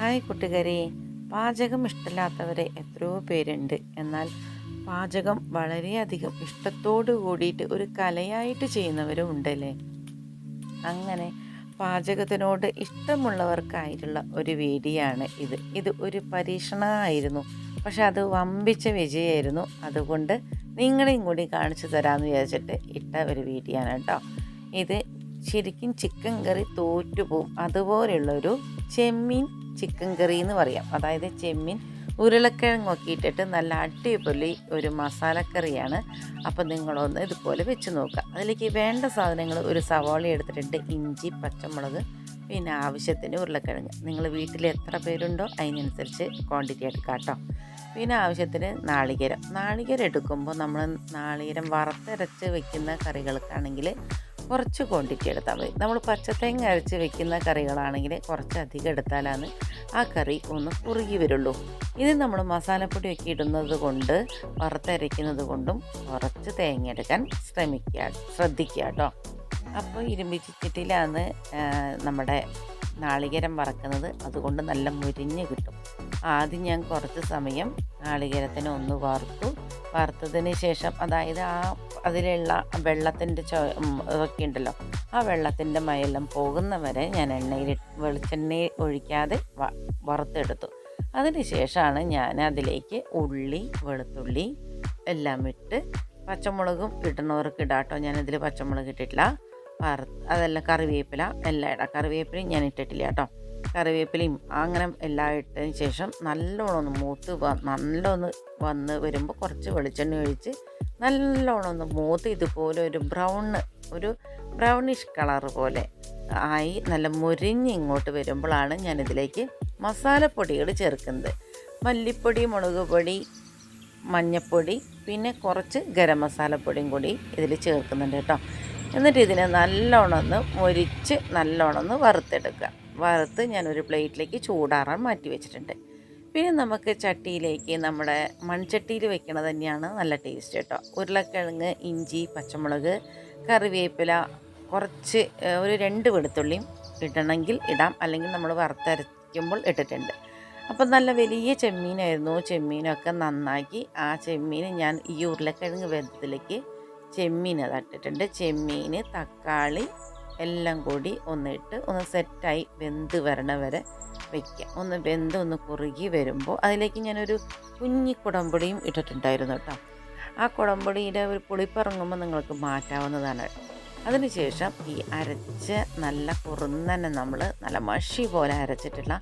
Hi കൂട്ടുകാരെ. പാചകം ഇഷ്ടമില്ലാത്തവരെ എത്രയോ പേരുണ്ട്. എന്നാൽ പാചകം വളരെയധികം ഇഷ്ടത്തോടു കൂടിയിട്ട് ഒരു കലയായിട്ട് ചെയ്യുന്നവരും ഉണ്ടല്ലേ? അങ്ങനെ പാചകത്തിനോട് ഇഷ്ടമുള്ളവർക്കായിട്ടുള്ള ഒരു വീഡിയോയാണ് ഇത്. ഇത് ഒരു പരീക്ഷണമായിരുന്നു. പക്ഷെ അത് വമ്പിച്ച വിജയമായിരുന്നു. അതുകൊണ്ട് നിങ്ങളെയും കൂടി കാണിച്ചു തരാമെന്ന് വിചാരിച്ചിട്ട് ഇട്ട ഒരു വീഡിയോ ആണ് കേട്ടോ. ഇത് ശരിക്കും ചിക്കൻ കറി തോറ്റുപോകും അതുപോലെയുള്ളൊരു ചെമ്മീൻ ചിക്കൻ കറി എന്ന് പറയാം. അതായത് ചെമ്മീൻ ഉരുളക്കിഴങ്ങൊക്കെ ഇട്ടിട്ട് നല്ല അടിപൊളി ഒരു മസാലക്കറിയാണ്. അപ്പോൾ നിങ്ങളൊന്ന് ഇതുപോലെ വെച്ച് നോക്കുക. അതിലേക്ക് വേണ്ട സാധനങ്ങൾ ഒരു സവാള എടുത്തിട്ടുണ്ട് ഇഞ്ചി പച്ചമുളക് പിന്നെ ആവശ്യത്തിന് ഉരുളക്കിഴങ്ങ്. നിങ്ങൾ വീട്ടിൽ എത്ര പേരുണ്ടോ അതിനനുസരിച്ച് ക്വാണ്ടിറ്റി എടുക്കുക കേട്ടോ. പിന്നെ ആവശ്യത്തിന് നാളികേരം. നാളികേരം എടുക്കുമ്പോൾ നമ്മൾ നാളികേരം വറുത്തരച്ച് വെക്കുന്ന കറികൾക്കാണെങ്കിൽ കുറച്ച് ക്വാണ്ടിറ്റി എടുത്താൽ മതി. നമ്മൾ പച്ചത്തേങ്ങ അരച്ച് വെക്കുന്ന കറികളാണെങ്കിൽ കുറച്ച് അധികം എടുത്താലാണ് ആ കറി ഒന്ന് കുറുകി വരുള്ളൂ. ഇത് നമ്മൾ മസാലപ്പൊടിയൊക്കെ ഇടുന്നത് കൊണ്ട് വറുത്തരയ്ക്കുന്നത് കൊണ്ടും കുറച്ച് തേങ്ങ എടുക്കാൻ ശ്രമിക്കുക ശ്രദ്ധിക്കുക കേട്ടോ അപ്പോൾ ഇരുമ്പിച്ചിട്ടിലാണ് നമ്മുടെ നാളികേരം വറക്കുന്നത്. അതുകൊണ്ട് നല്ല മുരിഞ്ഞ് കിട്ടും. ആദ്യം ഞാൻ കുറച്ച് സമയം നാളികേരത്തിന് ഒന്ന് വറുത്തു വറുത്തതിന് ശേഷം അതായത് ആ അതിലുള്ള വെള്ളത്തിന്റെ ചോ ഇതൊക്കെ ഉണ്ടല്ലോ ആ വെള്ളത്തിന്റെ മയെല്ലാം പോകുന്ന വരെ ഞാൻ എണ്ണയിൽ വെളിച്ചെണ്ണ ഒഴിക്കാതെ വറുത്തെടുത്തു. അതിന് ശേഷമാണ് ഞാൻ അതിലേക്ക് ഉള്ളി വെളുത്തുള്ളി എല്ലാം ഇട്ട് പച്ചമുളകും ഇടുന്നവർക്ക് ഇടാട്ടോ ഞാനിതിൽ പച്ചമുളക് ഇട്ടിട്ടില്ല. വറുത്ത് അതെല്ലാം കറിവേപ്പില എല്ലാം ഇടാം കറിവേപ്പിലയും ഞാൻ ഇട്ടിട്ടില്ല കേട്ടോ. കറിവേപ്പിലയും അങ്ങനെ എല്ലാം ഇട്ടതിന് ശേഷം നല്ലോണം ഒന്ന് മൂത്ത് നല്ലോണം ഒന്ന് വന്ന് വരുമ്പോൾ കുറച്ച് വെളിച്ചെണ്ണ ഒഴിച്ച് നല്ലോണം ഒന്ന് മൂത്ത് ഇതുപോലെ ഒരു ബ്രൗൺ ഒരു ബ്രൗണിഷ് കളർ പോലെ ആയി നല്ല മുരിഞ്ഞ് ഇങ്ങോട്ട് വരുമ്പോഴാണ് ഞാനിതിലേക്ക് മസാലപ്പൊടികൾ ചേർക്കുന്നത്. മല്ലിപ്പൊടി മുളക് പൊടി മഞ്ഞൾപ്പൊടി പിന്നെ കുറച്ച് ഗരം മസാലപ്പൊടിയും കൂടി ഇതിൽ ചേർക്കുന്നുണ്ട് കേട്ടോ. എന്നിട്ട് ഇതിനെ നല്ലോണം ഒന്ന് മൊരിച്ച് നല്ലോണം ഒന്ന് വറുത്തെടുക്കുക. വറുത്ത് ഞാനൊരു പ്ലേറ്റിലേക്ക് ചൂടാറാൻ മാറ്റി വെച്ചിട്ടുണ്ട്. പിന്നെ നമുക്ക് ചട്ടിയിലേക്ക് നമ്മുടെ മൺചട്ടിയിൽ വെക്കണത് തന്നെയാണ് നല്ല ടേസ്റ്റ് കേട്ടോ. ഉരുളക്കിഴങ്ങ് ഇഞ്ചി പച്ചമുളക് കറിവേപ്പില കുറച്ച് ഒരു രണ്ട് വെളുത്തുള്ളിയും ഇടണമെങ്കിൽ ഇടാം. അല്ലെങ്കിൽ നമ്മൾ വറുത്തരയ്ക്കുമ്പോൾ ഇട്ടിട്ടുണ്ട്. അപ്പം നല്ല വലിയ ചെമ്മീനായിരുന്നു. ചെമ്മീനൊക്കെ നന്നാക്കി ആ ചെമ്മീൻ ഞാൻ ഈ ഉരുളക്കിഴങ്ങ് വെള്ളത്തിലേക്ക് ചെമ്മീൻ അതിട്ടിട്ടുണ്ട് ചെമ്മീൻ തക്കാളി എല്ലാം കൂടി ഒന്നിട്ട് ഒന്ന് സെറ്റായി വെന്ത് വരണ വരെ വയ്ക്കുക ഒന്ന് വെന്ത് ഒന്ന് കുറുകി വരുമ്പോൾ അതിലേക്ക് ഞാനൊരു കുഞ്ഞി കുടമ്പൊടിയും ഇട്ടിട്ടുണ്ടായിരുന്നു കേട്ടോ ആ കുടമ്പൊടിയുടെ ഒരു പുളിപ്പിറങ്ങുമ്പോൾ നിങ്ങൾക്ക് മാറ്റാവുന്നതാണ്. കേട്ടോ അതിനുശേഷം ഈ അരച്ച് നല്ല കുറുന്നനെ നമ്മൾ നല്ല മഷി പോലെ അരച്ചിട്ടുള്ള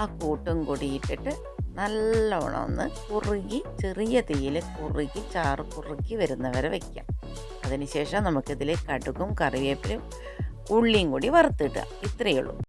ആ കൂട്ടും കൂടി ഇട്ടിട്ട് നല്ലോണം ഒന്ന് കുറുകി ചെറിയ തീയിൽ കുറുകി ചാറ് കുറുക്കി വരുന്നവരെ വയ്ക്കാം അതിനുശേഷം നമുക്കിതിൽ കടുകും കറിവേപ്പിലും ഉള്ളിയും കൂടി വറുത്തിട്ടുക ഇത്രയേ ഉള്ളൂ.